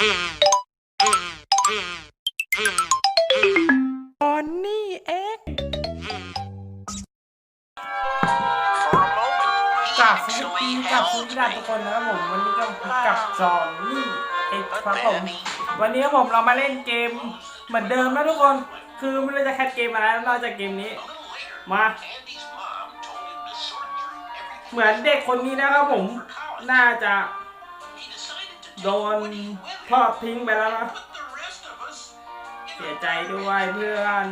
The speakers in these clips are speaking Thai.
บอนนี่เอ็กกับสวัสดีกับคุณดาทุกคนนะครับผมวันนี้ก็พบกับจอห์นนี่เอกครับผมวันนี้ครับผมเรามาเล่นเกมเหมือนเดิมนะทุกคน คือไม่รู้จะแคสเกมอะไรนอกจากเกมนี้ มาเหมือนเด็กคนนี้นะครับผม น่าจะ โดน ทอดทิ้งไปแล้วนะ เสียใจด้วยเพื่อน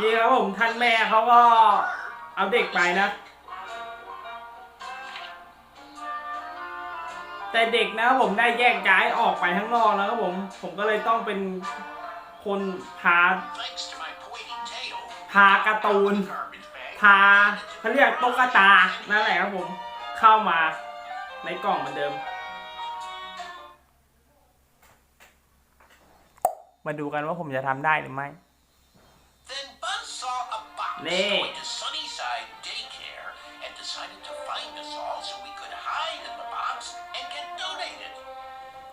นี่ครับผมท่านแม่เขาก็เอาเด็กไปนะ แต่เด็กนะครับผมได้แยกย้ายออกไปข้างนอกแล้วครับผม ผมก็เลยต้องเป็นคนพาพาการ์ตูน พาเขาเรียกตุ๊กตา นั่นแหละครับผม เข้ามาในกล่องเหมือนเดิม มาดูกันว่าผมจะทำได้หรือไม่ Then Buzz saw a box Nee. going to Sunnyside Daycare and decided to find us all so we could hide in the box and get donated.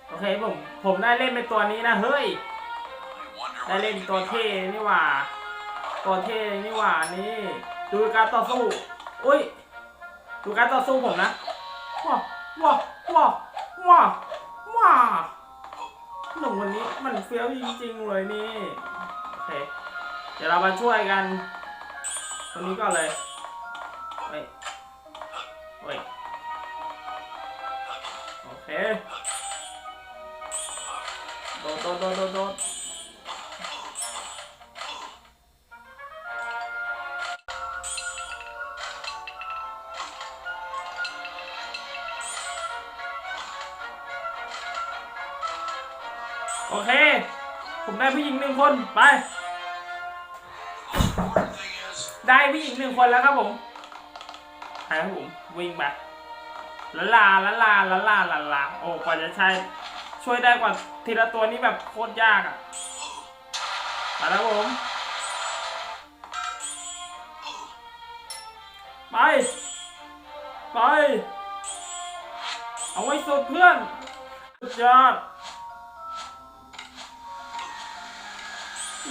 โอเคผม ผมได้เล่นเป็นตัวนี้นะ เฮ้ย I wonder ได้ what เล่น we ตัว could be เท่ hiding. นี่หว่า ตัวเท่นี่หว่านี่ ดูการต่อสู้อุ้ย ดูการต่อสู้ผมนะว้าวว้าวว้าวว้าวว้าหนุ่มวันนี้มันเฟี้ยวจริงๆเลยนี่โอเคเดี๋ยวเรามาช่วยกันตัวนี้ก่อนเลยเฮ้ยเฮ้ยโอเคโดดโดดโดดโดด โอเค ผมได้ผู้หญิงหนึ่งคน ไป ได้ผู้หญิงหนึ่งคนแล้วครับผมไปครับผม วิ่งไปละลาละลาละลาละลา โอ้กว่าจะใช้ช่วยได้กว่าทีละตัวนี้แบบโคตรยากอะไปแล้วผม ไป ไป เอาไว้สุดเพื่อน สุดยอด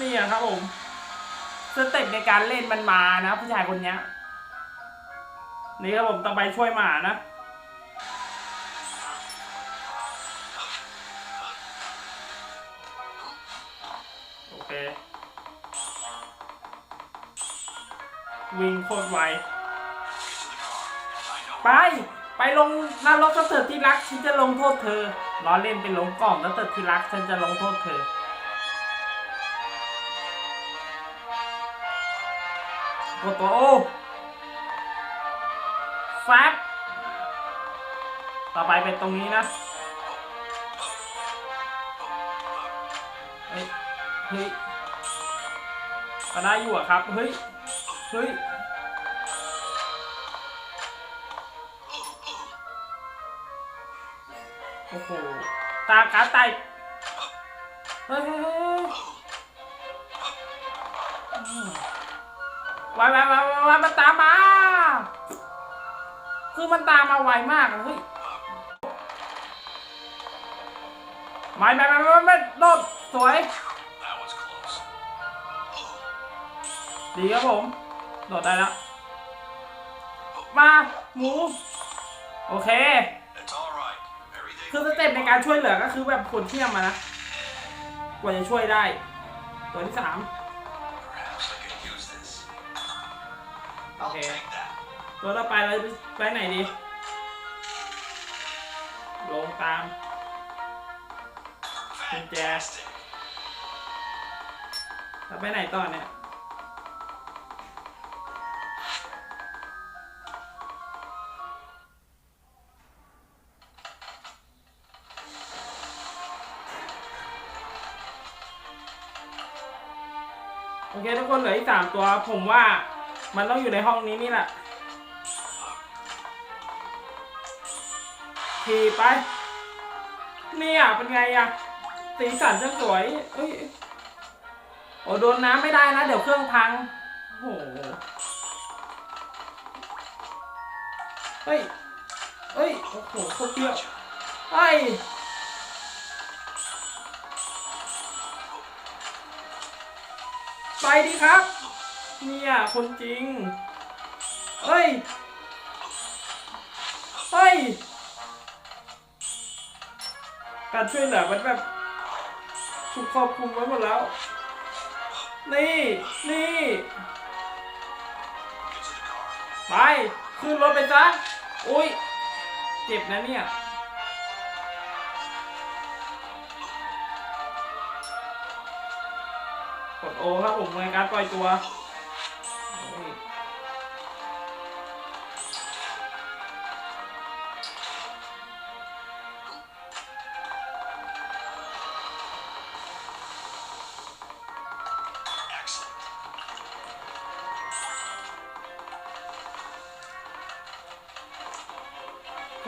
นี่อะครับผมสเต็ปในการเล่นมันมานะ ผู้ชายคนเนี้ยนี่ครับผมต้องไปช่วยหมานะโอเควิ่งโคตรไวไปไปลงนรกสเถิดที่รักฉันจะลงโทษเธอล้อเล่นเป็นลงกล่องสเถิดที่รักฉันจะลงโทษเธอ กดตัวโอแฟบต่อไปเป็นตรงนี้นะเฮ้ยเฮ้ยก็ได้อยู่อะครับ เฮ้ย เฮ้ย โอ้โห ตากาไตเฮ้ยเฮ้ยเฮ้ย อืมวายวายวายวายวายมันตามมา คือมันตามมาไวมากเฮ้ยไม่ไม่ไม่ไม่ไม่โดดสวย ดีครับผม โดดได้แล้ว มาหมูโอเค คือสเต็ปในการช่วยเหลือก็คือแบบคนเที่ยมมานะ กว่าจะช่วยได้ ตัวที่สาม I'll Okay. take that. ตัวต่อไปเราจะไปไหนดี ลงตาม Fantastic. แล้วไปไหนต่อเนี่ยโอเคทุกคนเหลืออีกสามตัวผมว่า มันต้องอยู่ในห้องนี้นี่แหละขี่ไป เนี่ยเป็นไงอะสีสันจะสวยเอ้ยโอ้โดนน้ำไม่ได้นะ เดี๋ยวเครื่องพังโอ้โหเฮ้ยเฮ้ยโอ้โหโคตรเปรี้ยวเฮ้ยไปดีครับ เนี่ยคนจริง เฮ้ย เฮ้ย การช่วยเหลือมันแบบถูกครอบคุมไว้หมดแล้ว นี่ นี่ ไป ขึ้นรถไปซะอุ้ย เจ็บนะเนี่ยกดโอครับผมในการปล่อยตัว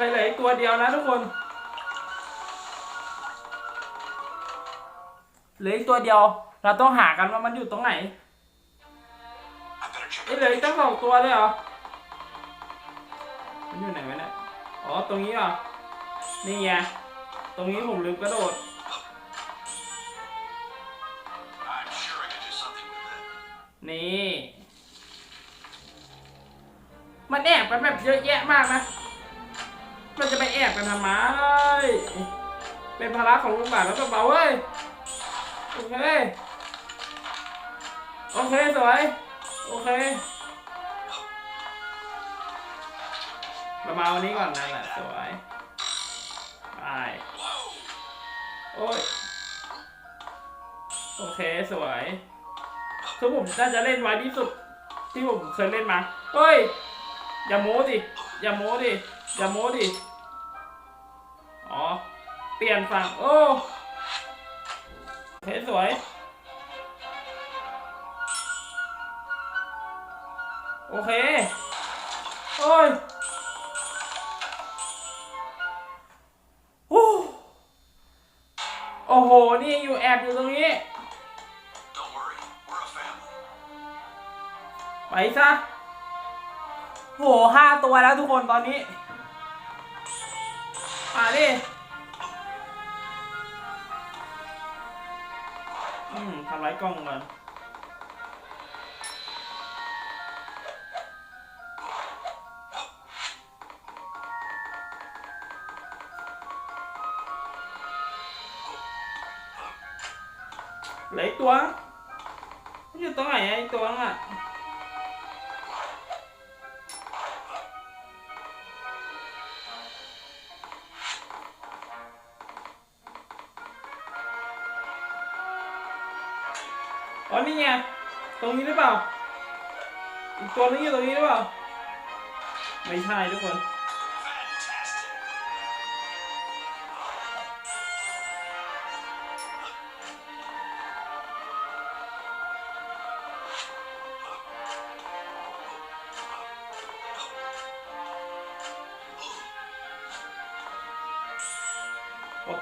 ครเหลืออีกตัวเดียวนะทุกคนเหลืออีกตัวเดียว เราต้องหากันว่ามันอยู่ตรงไหนเอ้ยเหลืออีกตั้งสองตัวเลยเหรอ มันอยู่ไหนวะเนี่ย อ๋อ ตรงนี้เหรอ นี่ไง ตรงนี้ผมลืมกระโดด นี่ มันแอบกันแบบเยอะแยะมากนะ มันจะไปแอบกันทำไมเป็นภาระของลุงบาทแล้วก็เบาเว้ย โอเค โอเคสวย โอเคเรามาวันนี้ก่อนนั่นแหละสวยไปโอ้ย โอเคสวยคือผมน่าจะเล่นไวที่สุดที่ผมเคยเล่นมา เฮ้ย อย่าโม้ดิ อย่าโม้ดิ อย่าโม้ดิ เปลี่ยนฝั่ง โอ้โอเคสวย โอเค โอ้ยโอ้โอโห นี่อยู่แอบอยู่ตรงนี้ ไปซะโหห้าตัวแล้วทุกคนตอนนี้มาดิ ทำไรายกล้องก่อนไหลตัวมันอยู่ตรงไหนไอ้ตัวน่ะ อ๋อนี่ไงตรงนี้หรือเปล่าอีกตัวนึงอยู่ตรงนี้หรือเปล่าไม่ใช่ทุกคน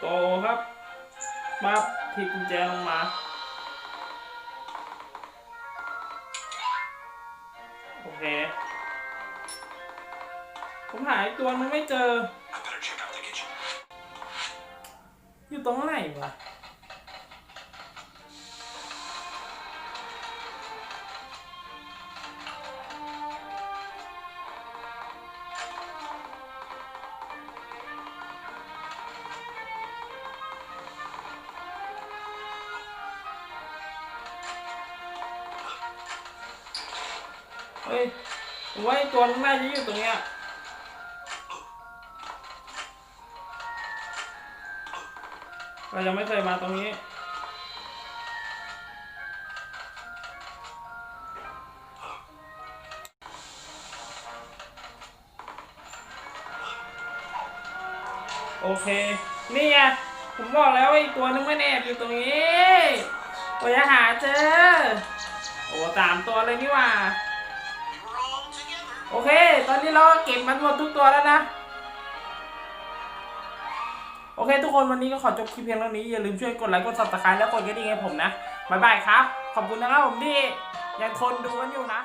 โตครับมาที่กุญแจลงมา โอเค ผมหาอีกตัวนึงไม่เจอ I better check out the kitchen. อยู่ตรงไหนวะ เฮ้ยผมว่าไอ้ตัวนึงน่าจะอยู่ตรงเนี้ยเรายังไม่เคยมาตรงนี้โอเค นี่ไง ผมบอกแล้วว่าอีกตัวนึงมันแอบอยู่ตรงนี้โอ้ยหาเจอ โอ้สามตัวเลยนี่ว่า โอเค ตอนนี้เราเก็บมันหมดทุกตัวแล้วนะ โอเค ทุกคนวันนี้ก็ขอจบคลิปเพียงเท่านี้ อย่าลืมช่วยกดไลค์ กดซับสไครต์แล้วกดกระดิ่งให้ผมนะ บ๊ายบายครับ ขอบคุณนะครับผมที่ยังคนดูกันอยู่นะ